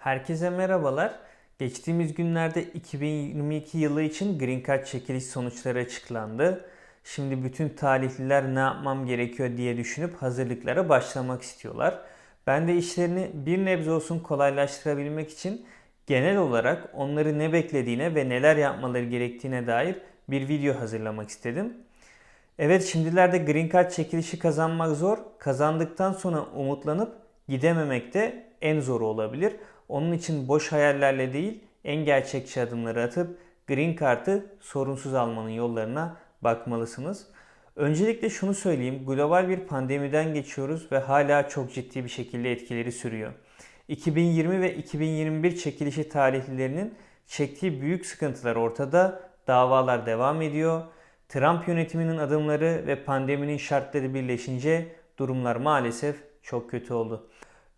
Herkese merhabalar. Geçtiğimiz günlerde 2022 yılı için Green Card çekiliş sonuçları açıklandı. Şimdi bütün talihliler ne yapmam gerekiyor diye düşünüp hazırlıklara başlamak istiyorlar. Ben de işlerini bir nebze olsun kolaylaştırabilmek için genel olarak onları ne beklediğine ve neler yapmaları gerektiğine dair bir video hazırlamak istedim. Evet şimdilerde Green Card çekilişi kazanmak zor. Kazandıktan sonra umutlanıp gidememek de en zoru olabilir. Onun için boş hayallerle değil en gerçekçi adımları atıp Green Card'ı sorunsuz almanın yollarına bakmalısınız. Öncelikle şunu söyleyeyim. Global bir pandemiden geçiyoruz ve hala çok ciddi bir şekilde etkileri sürüyor. 2020 ve 2021 çekilişi tarihlilerinin çektiği büyük sıkıntılar ortada. Davalar devam ediyor. Trump yönetiminin adımları ve pandeminin şartları birleşince durumlar maalesef çok kötü oldu.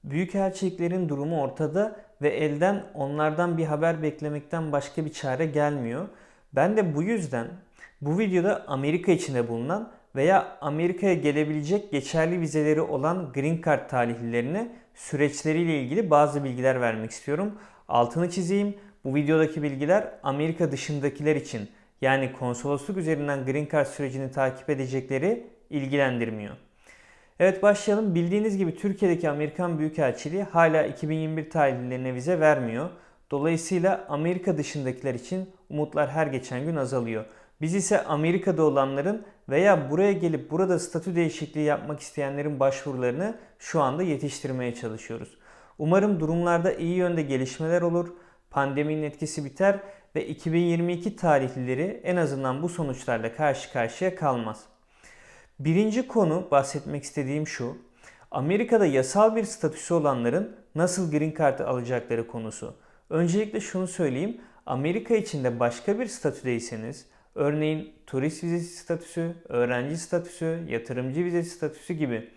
Büyükelçiliklerin durumu ortada ve elden onlardan bir haber beklemekten başka bir çare gelmiyor. Ben de bu yüzden bu videoda Amerika içinde bulunan veya Amerika'ya gelebilecek geçerli vizeleri olan Green Card talihlilerine süreçleriyle ilgili bazı bilgiler vermek istiyorum. Altını çizeyim. Bu videodaki bilgiler Amerika dışındakiler için yani konsolosluk üzerinden Green Card sürecini takip edecekleri ilgilendirmiyor. Evet başlayalım. Bildiğiniz gibi Türkiye'deki Amerikan Büyükelçiliği hala 2021 tarihlilerine vize vermiyor. Dolayısıyla Amerika dışındakiler için umutlar her geçen gün azalıyor. Biz ise Amerika'da olanların veya buraya gelip burada statü değişikliği yapmak isteyenlerin başvurularını şu anda yetiştirmeye çalışıyoruz. Umarım durumlarda iyi yönde gelişmeler olur, pandeminin etkisi biter ve 2022 tarihlileri en azından bu sonuçlarla karşı karşıya kalmaz. Birinci konu bahsetmek istediğim şu. Amerika'da yasal bir statüsü olanların nasıl green card alacakları konusu. Öncelikle şunu söyleyeyim. Amerika içinde başka bir statüdeyseniz, örneğin turist vizesi statüsü, öğrenci statüsü, yatırımcı vizesi statüsü gibi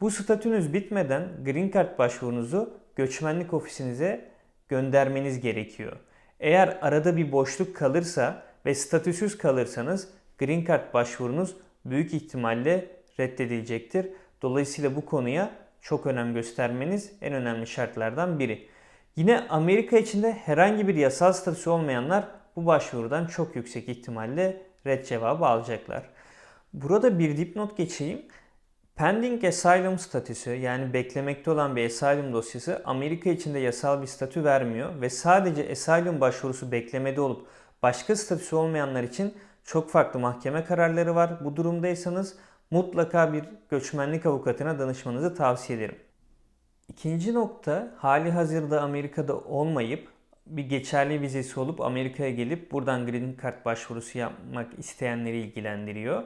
bu statünüz bitmeden green card başvurunuzu göçmenlik ofisinize göndermeniz gerekiyor. Eğer arada bir boşluk kalırsa ve statüsüz kalırsanız green card başvurunuz büyük ihtimalle reddedilecektir. Dolayısıyla bu konuya çok önem göstermeniz en önemli şartlardan biri. Yine Amerika içinde herhangi bir yasal statüsü olmayanlar bu başvurudan çok yüksek ihtimalle red cevabı alacaklar. Burada bir dipnot geçeyim. Pending Asylum statüsü yani beklemekte olan bir asylum dosyası Amerika içinde yasal bir statü vermiyor ve sadece asylum başvurusu beklemede olup başka statüsü olmayanlar için çok farklı mahkeme kararları var. Bu durumdaysanız mutlaka bir göçmenlik avukatına danışmanızı tavsiye ederim. İkinci nokta hali hazırda Amerika'da olmayıp bir geçerli vizesi olup Amerika'ya gelip buradan Green Card başvurusu yapmak isteyenleri ilgilendiriyor.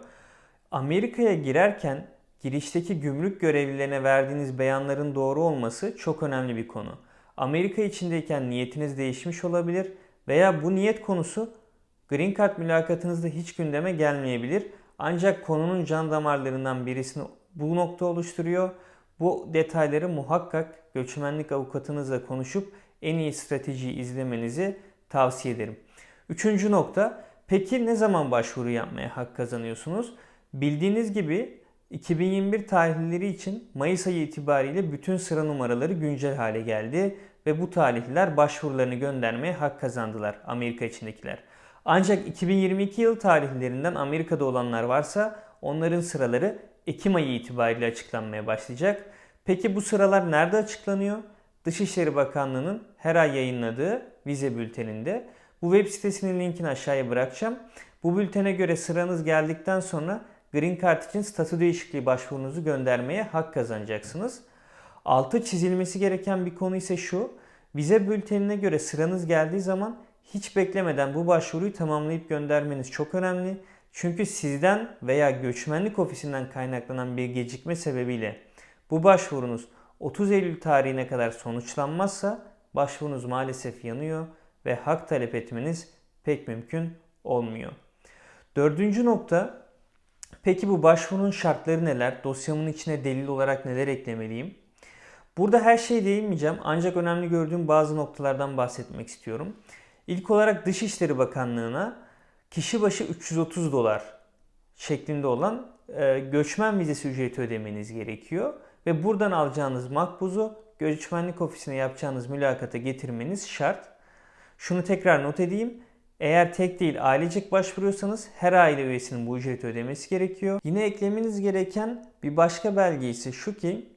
Amerika'ya girerken girişteki gümrük görevlilerine verdiğiniz beyanların doğru olması çok önemli bir konu. Amerika içindeyken niyetiniz değişmiş olabilir veya bu niyet konusu Green Card mülakatınızda hiç gündeme gelmeyebilir. Ancak konunun can damarlarından birisini bu nokta oluşturuyor. Bu detayları muhakkak göçmenlik avukatınızla konuşup en iyi stratejiyi izlemenizi tavsiye ederim. Üçüncü nokta, peki ne zaman başvuru yapmaya hak kazanıyorsunuz? Bildiğiniz gibi 2021 tarihleri için Mayıs ayı itibariyle bütün sıra numaraları güncel hale geldi ve bu tarihliler başvurularını göndermeye hak kazandılar Amerika içindekiler. Ancak 2022 yıl tarihlerinden Amerika'da olanlar varsa onların sıraları Ekim ayı itibariyle açıklanmaya başlayacak. Peki bu sıralar nerede açıklanıyor? Dışişleri Bakanlığı'nın her ay yayınladığı vize bülteninde. Bu web sitesinin linkini aşağıya bırakacağım. Bu bültene göre sıranız geldikten sonra Green Card için statü değişikliği başvurunuzu göndermeye hak kazanacaksınız. Altı çizilmesi gereken bir konu ise şu. Vize bültenine göre sıranız geldiği zaman hiç beklemeden bu başvuruyu tamamlayıp göndermeniz çok önemli. Çünkü sizden veya göçmenlik ofisinden kaynaklanan bir gecikme sebebiyle bu başvurunuz 30 Eylül tarihine kadar sonuçlanmazsa başvurunuz maalesef yanıyor ve hak talep etmeniz pek mümkün olmuyor. Dördüncü nokta, peki bu başvurunun şartları neler? Dosyamın içine delil olarak neler eklemeliyim? Burada her şey değinmeyeceğim ancak önemli gördüğüm bazı noktalardan bahsetmek istiyorum. İlk olarak Dışişleri Bakanlığı'na kişi başı 330 dolar şeklinde olan e, göçmen vizesi ücreti ödemeniz gerekiyor. Ve buradan alacağınız makbuzu göçmenlik ofisine yapacağınız mülakata getirmeniz şart. Şunu tekrar not edeyim. Eğer tek değil ailecek başvuruyorsanız her aile üyesinin bu ücreti ödemesi gerekiyor. Yine eklemeniz gereken bir başka belge ise şu ki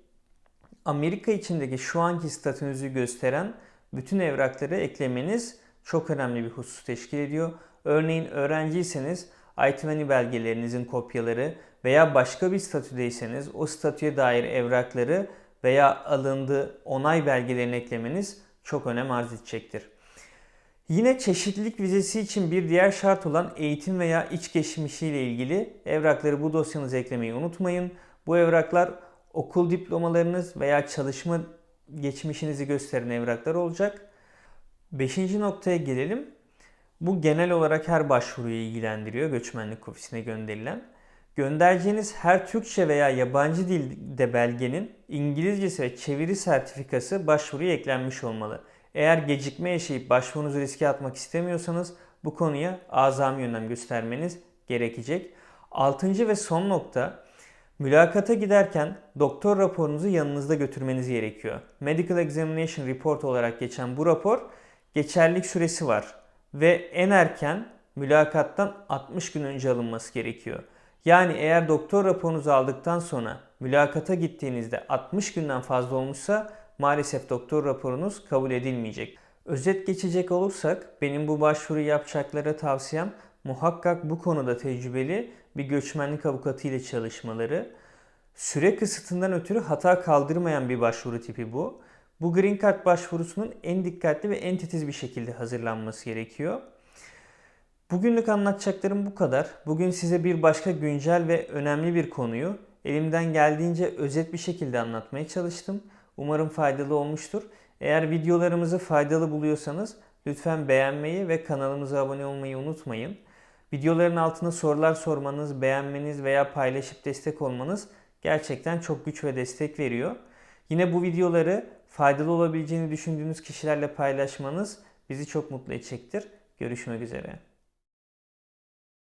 Amerika içindeki şu anki statünüzü gösteren bütün evrakları eklemeniz çok önemli bir husus teşkil ediyor. Örneğin öğrenciyseniz I-20 belgelerinizin kopyaları veya başka bir statüdeyseniz o statüye dair evrakları veya alındığı onay belgelerini eklemeniz çok önem arz edecektir. Yine çeşitlilik vizesi için bir diğer şart olan eğitim veya iç geçmişiyle ilgili evrakları bu dosyanıza eklemeyi unutmayın. Bu evraklar okul diplomalarınız veya çalışma geçmişinizi gösteren evraklar olacak. Beşinci noktaya gelelim. Bu genel olarak her başvuruyu ilgilendiriyor göçmenlik ofisine gönderilen. Göndereceğiniz her Türkçe veya yabancı dilde belgenin İngilizcesi ve çeviri sertifikası başvuruya eklenmiş olmalı. Eğer gecikme yaşayıp başvurunuzu riske atmak istemiyorsanız bu konuya azami yönem göstermeniz gerekecek. Altıncı ve son nokta mülakata giderken doktor raporunuzu yanınızda götürmeniz gerekiyor. Medical Examination Report olarak geçen bu rapor geçerlilik süresi var ve en erken mülakattan 60 gün önce alınması gerekiyor. Yani eğer doktor raporunuzu aldıktan sonra mülakata gittiğinizde 60 günden fazla olmuşsa maalesef doktor raporunuz kabul edilmeyecek. Özet geçecek olursak benim bu başvuru yapacaklara tavsiyem muhakkak bu konuda tecrübeli bir göçmenlik avukatı ile çalışmaları. Süre kısıtından ötürü hata kaldırmayan bir başvuru tipi bu. Bu Green Card başvurusunun en dikkatli ve en titiz bir şekilde hazırlanması gerekiyor. Bugünlük anlatacaklarım bu kadar. Bugün size bir başka güncel ve önemli bir konuyu elimden geldiğince özet bir şekilde anlatmaya çalıştım. Umarım faydalı olmuştur. Eğer videolarımızı faydalı buluyorsanız lütfen beğenmeyi ve kanalımıza abone olmayı unutmayın. Videoların altına sorular sormanız, beğenmeniz veya paylaşıp destek olmanız gerçekten çok güç ve destek veriyor. Yine bu videoları faydalı olabileceğini düşündüğünüz kişilerle paylaşmanız bizi çok mutlu edecektir. Görüşmek üzere.